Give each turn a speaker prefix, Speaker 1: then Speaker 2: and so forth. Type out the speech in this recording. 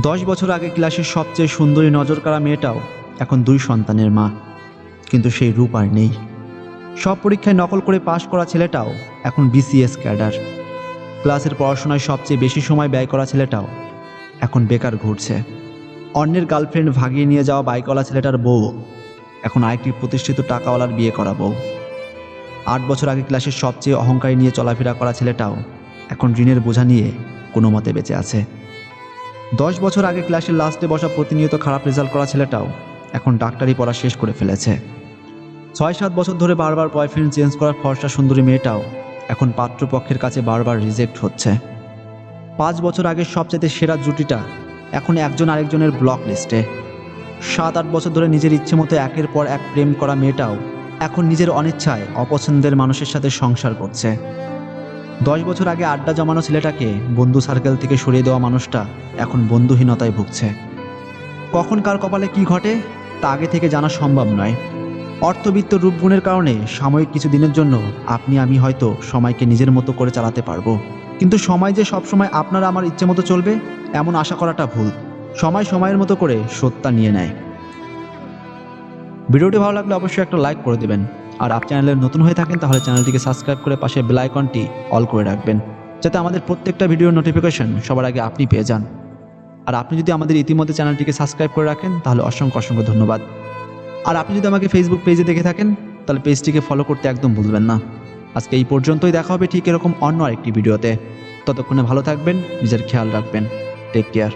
Speaker 1: দশ বছর আগে ক্লাসের সবচেয়ে সুন্দরী নজর কাড়া মেয়েটাও এখন দুই সন্তানের মা। কিন্তু সেই রূপ আর নেই। সব পরীক্ষায় নকল করে পাশ করা ছেলেটাও এখন বিসিএস ক্যাডার। ক্লাসের পড়াশোনায় সবচেয়ে বেশি সময় ব্যয় করা ছেলেটাও এখন বেকার ঘুরছে। অন্যের গার্লফ্রেন্ড ভাগিয়ে নিয়ে যাওয়া বাইকওয়ালা ছেলেটার বউ এখন আরেকটি প্রতিষ্ঠিত টাকাওয়ালার বিয়ে করা বউ। আট বছর আগে ক্লাসের সবচেয়ে অহংকারী নিয়ে চলাফেরা করা ছেলেটাও এখন ঋণের বোঝা নিয়ে কোনো মতে বেঁচে আছে। দশ বছর আগে ক্লাসের লাস্টে বসা প্রতিনিয়ত খারাপ রেজাল্ট করা ছেলেটাও এখন ডাক্তারি পড়া শেষ করে ফেলেছে। ছয় সাত বছর ধরে বারবার বয়ফ্রেন্ড চেঞ্জ করার ফর্সা সুন্দরী মেয়েটাও এখন পাত্রপক্ষের কাছে বারবার রিজেক্ট হচ্ছে। পাঁচ বছর আগের সবচেয়ে সেরা জুটিটা এখন একজন আরেকজনের ব্লক লিস্টে সাত আট বছর ধরে নিজের ইচ্ছে মতো একের পর এক প্রেম করা মেয়েটাও এখন নিজের অনিচ্ছায় অপছন্দের মানুষের সাথে সংসার করছে। দশ বছর আগে আড্ডা জমানো ছেলেটাকে বন্ধু সার্কেল থেকে সরিয়ে দেওয়া মানুষটা এখন বন্ধুহীনতায় ভুগছে। কখন কার কপালে কি ঘটে, তা আগে থেকে জানা সম্ভব নয়। অর্থবিত্ত রূপগুণের কারণে সাময়িক কিছু দিনের জন্য আপনি, আমি হয়তো সময়কে নিজের মতো করে চালাতে পারব। কিন্তু সময় যে সবসময় আপনার আমার ইচ্ছে মতো চলবে, এমন আশা করাটা ভুল। সময় সময়ের মতো করে সত্যা নিয়ে নেয়। ভিডিওটি ভালো লাগলে অবশ্যই একটা লাইক করে দেবেন। আর আপ চ্যানেলে নতুন হয়ে থাকেন, তাহলে চ্যানেলটিকে সাবস্ক্রাইব করে পাশে বেল আইকনটি অল করে রাখবেন, যাতে আমাদের প্রত্যেকটা ভিডিওর নোটিফিকেশন সবার আগে আপনি পেয়ে যান। আর আপনি যদি আমাদের ইতিমধ্যে চ্যানেলটিকে সাবস্ক্রাইব করে রাখেন, তাহলে অসংখ্য অসংখ্য ধন্যবাদ। আর আপনি যদি আমাকে ফেসবুক পেজে দেখে থাকেন, তাহলে পেজটিকে ফলো করতে একদম ভুলবেন না। আজকে এই পর্যন্তই, দেখা হবে ঠিক এরকম অন্য আরেকটি ভিডিওতে। ততক্ষণে ভালো থাকবেন, নিজের খেয়াল রাখবেন। Take care